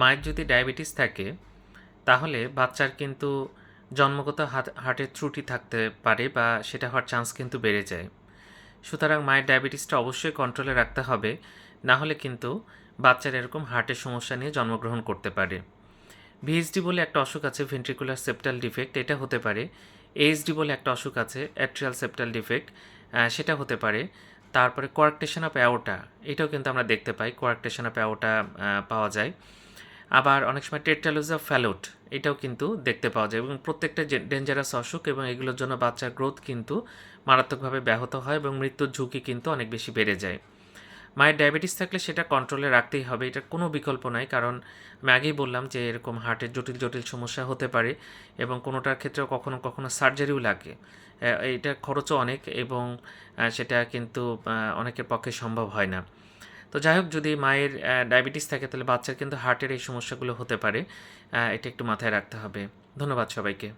মায়ের যদি ডায়াবেটিস থাকে, তাহলে বাচ্চার কিন্তু জন্মগত হার্টের ত্রুটি থাকতে পারে বা সেটা হওয়ার চান্স কিন্তু বেড়ে যায়। সুতরাং মায়ের ডায়াবেটিসটা অবশ্যই কন্ট্রোলে রাখতে হবে, না হলে কিন্তু বাচ্চার এরকম হার্টের সমস্যা নিয়ে জন্মগ্রহণ করতে পারে। ভিএসডি বলে একটা অসুখ আছে ভেন্ট্রিকুলার সেপ্টাল ডিফেক্ট এটা হতে পারে। এইচডি বলে একটা অসুখ আছে অ্যাট্রিয়াল সেপ্টাল ডিফেক্ট সেটা হতে পারে। তারপরে কোয়ার্কটেশন অফ অ্যাওটা এটাও কিন্তু আমরা দেখতে পাই কোয়ার্কটেশন অফ অ্যাওটা পাওয়া যায়। আবার অনেক সময় টেট্রালোজা ফ্যালোট এটাও কিন্তু দেখতে পাওয়া যায় এবং প্রত্যেকটা ডেঞ্জারাস অসুখ এবং এগুলোর জন্য বাচ্চার গ্রোথ কিন্তু মারাত্মকভাবে ব্যাহত হয় এবং মৃত্যুর ঝুঁকি কিন্তু অনেক বেশি বেড়ে যায়। মায়ের ডায়াবেটিস থাকলে সেটা কন্ট্রোলে রাখতেই হবে এটার কোনো বিকল্প নাই কারণ আমি আগেই বললাম যে এরকম হার্টের জটিল জটিল সমস্যা হতে পারে এবং কোনোটার ক্ষেত্রেও কখনো কখনো সার্জারিও লাগে। এটা খরচও অনেক এবং সেটা কিন্তু অনেকের পক্ষে সম্ভব হয় না। তো যাই হোক, যদি মায়ের ডায়াবেটিস থাকে, তাহলে বাচ্চার কিন্তু হার্টের এই সমস্যাগুলো হতে পারে। এটা একটু মাথায় রাখতে হবে। ধন্যবাদ সবাইকে।